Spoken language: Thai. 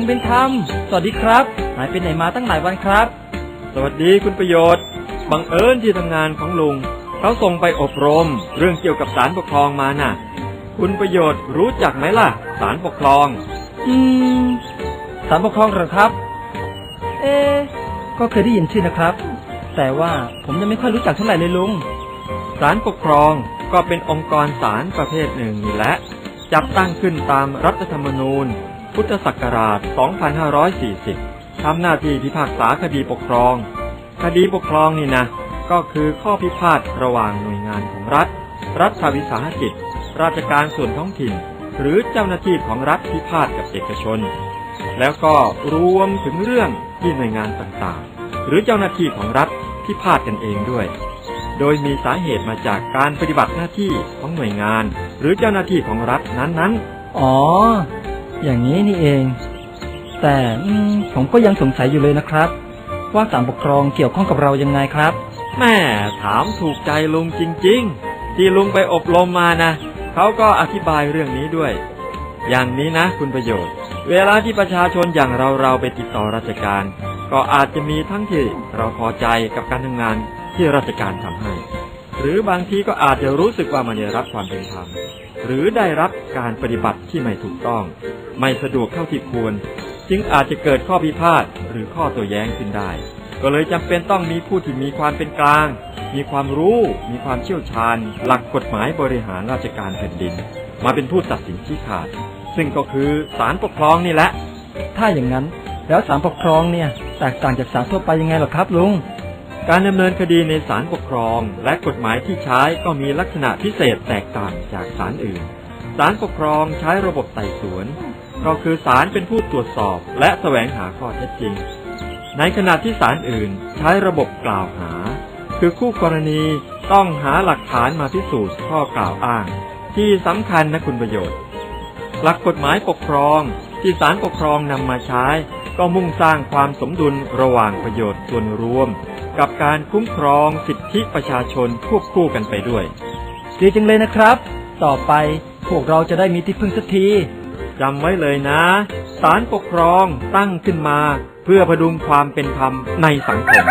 งเป็นธรรม สวัสดีครับ หายไปไหนมาตั้งหลายวันครับ สวัสดีคุณประโยชน์ บังเอิญที่ทำงานของลุงเขาส่งไปอบรม เรื่องเกี่ยวกับสารปกครองมาน่ะ คุณประโยชน์รู้จักไหมล่ะ สารปกครอง อืม สารปกครองเหรอครับ เอ๊ะก็เคยได้ยินชื่อนะครับ แต่ว่าผมยังไม่ค่อยรู้จักเท่าไหร่เลยลุงศาลปกครองก็เป็นองค์กรศาลประเภทหนึ่งนี่แหละจัดตั้งขึ้นตามรัฐธรรมนูญ พุทธศักราช 2540 ทำหน้าที่พิพากษาคดีปกครอง คดีปกครองนี่นะ ก็คือข้อพิพาทระหว่างหน่วยงานของรัฐ รัฐวิสาหกิจ ราชการส่วนท้องถิ่น หรือเจ้าหน้าที่ของรัฐพิพาทกับเอกชน แล้วก็รวมถึงเรื่องที่หน่วยงานต่างๆ หรือเจ้าหน้าที่ของรัฐพิพาทกันเองด้วย โดยมีสาเหตุมาจากการปฏิบัติหน้าที่ของหน่วยงาน หรือเจ้าหน้าที่ของรัฐนั้นๆ อ๋อ อย่างนี้นี่เอง แต่ผมก็ยังสงสัยอยู่เลยนะครับ ว่าสารปกครองเกี่ยวข้องกับเรายังไงครับ แม่ถามถูกใจลุงจริง ๆ ที่ลุงไปอบรมมานะเขาก็อธิบายเรื่องนี้ด้วย อย่างนี้นะ คุณประโยชน์ เวลาที่ประชาชนอย่างเราเราไปติดต่อราชการ ก็อาจจะมีทั้งที่เราพอใจกับการทำงานที่ราชการทำให้ หรือบางทีก็อาจจะรู้สึกว่ามันได้รับความเป็นธรรมหรือได้รับการปฏิบัติที่ไม่ถูกต้อง ไม่สะดวกเท่าที่ควร จึงอาจจะเกิดข้อพิพาทหรือข้อโตัวแย้งขึ้นได้ ก็เลยจำเป็นต้องมีผู้ที่มีความเป็นกลาง มีความรู้ มีความเชี่ยวชาญ หลักกฎหมายบริหารราชการแผ่นดิน มาเป็นผู้ตัดสินชี้ขาด ซึ่งก็คือศาลปกครองนี่แหละ ถ้าอย่างนั้นแล้วสารปกครองเนี่ยแตกต่างจากสารทั่วไปยังไงหรอครับลุง การดำเนินคดีในศาลปกครอง และกฎหมายที่ใช้ก็มีลักษณะพิเศษแตกต่างจากศาลอื่น ศาลปกครองใช้ระบบไต่สวน ก็คือศาลเป็นผู้ตรวจสอบ และแสวงหาข้อเท็จจริง ในขณะที่ศาลอื่นใช้ระบบกล่าวหา คือคู่กรณีต้องหาหลักฐานมาพิสูจน์ข้อกล่าวอ้าง ที่สำคัญนะคุณประโยชน์ หลักกฎหมายปกครองที่ศาลปกครองนำมาใช้ ก็มุ่งสร้างความสมดุลระหว่างประโยชน์ส่วนรวม กับการคุ้มครองสิทธิประชาชนควบคู่กันไปด้วยดีจังเลยนะครับ ต่อไปพวกเราจะได้มีที่พึ่งสักทีจำไว้เลยนะศาลปกครองตั้งขึ้นมา เพื่อพดุงความเป็นธรรมในสังคม